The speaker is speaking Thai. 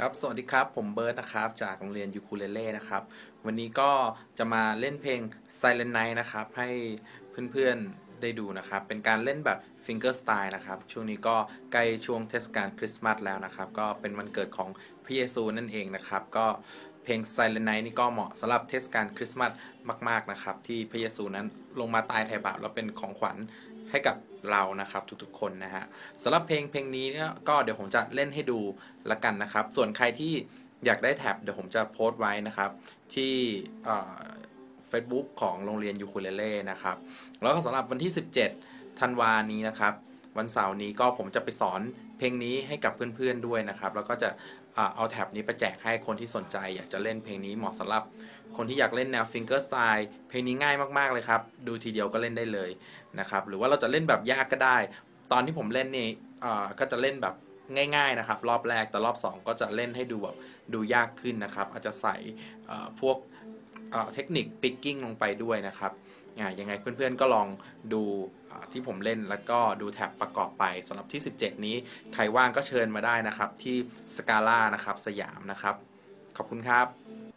ครับสวัสดีครับ ผมเบิร์ตนะครับ จากโรงเรียนยูคูเลเล่นะครับ วันนี้ก็จะมาเล่นเพลง Silent Night นะครับ ให้เพื่อนๆได้ดูนะครับ เป็นการเล่นแบบ Finger Style นะครับ ช่วงนี้ก็ใกล้ช่วงเทศกาลคริสต์มาสแล้วนะครับ ก็เป็นวันเกิดของพระเยซูนั่นเองนะครับ ก็เพลง Silent Night นี่ก็เหมาะสำหรับเทศกาลคริสต์มาสมาก ๆนะครับ ที่พระเยซูนั้นลงมาตายไถ่บาปแล้วเป็นของขวัญ ให้กับเรานะครับทุกๆคนนะฮะสำหรับเพลงเพลงนี้ก็เดี๋ยวผมจะเล่นให้ดูละกันนะครับ ส่วนใครที่อยากได้แท็บเดี๋ยวผมจะโพสต์ไว้นะครับ ที่เฟซบุ๊กของโรงเรียนยูคูเลเล่นะครับ แล้วก็สำหรับวันที่ 17ธันวานี้นะครับ วันเสาร์นี้ก็ผมจะไปสอนเพลงนี้ให้กับเพื่อนๆด้วยนะครับ แล้วก็จะเอาแท็บนี้ไปแจกให้คนที่สนใจ อยากจะเล่นเพลงนี้เหมาะสำหรับ คนที่อยากเล่นแนวฟิงเกอร์สไตล์เพลงนี้ง่ายมากๆเลยครับ ดูทีเดียวก็เล่นได้เลยนะครับหรือว่าเราจะเล่นแบบยากก็ได้ ตอนที่ผมเล่นนี่ก็จะเล่นแบบง่ายๆนะครับ รอบแรกแต่รอบ 2 ก็จะเล่นให้ดูแบบดูยากขึ้นนะครับ อาจจะใส่พวก เทคนิคปิกกิ้งลงไปด้วยนะครับยังไงเพื่อนๆก็ลองดูที่ผมเล่นแล้วก็ดูแท็บประกอบไปสำหรับที่ 17 นี้ใครว่างก็เชิญมาได้นะครับที่สกาล่านะครับสยามนะครับ ขอบคุณครับ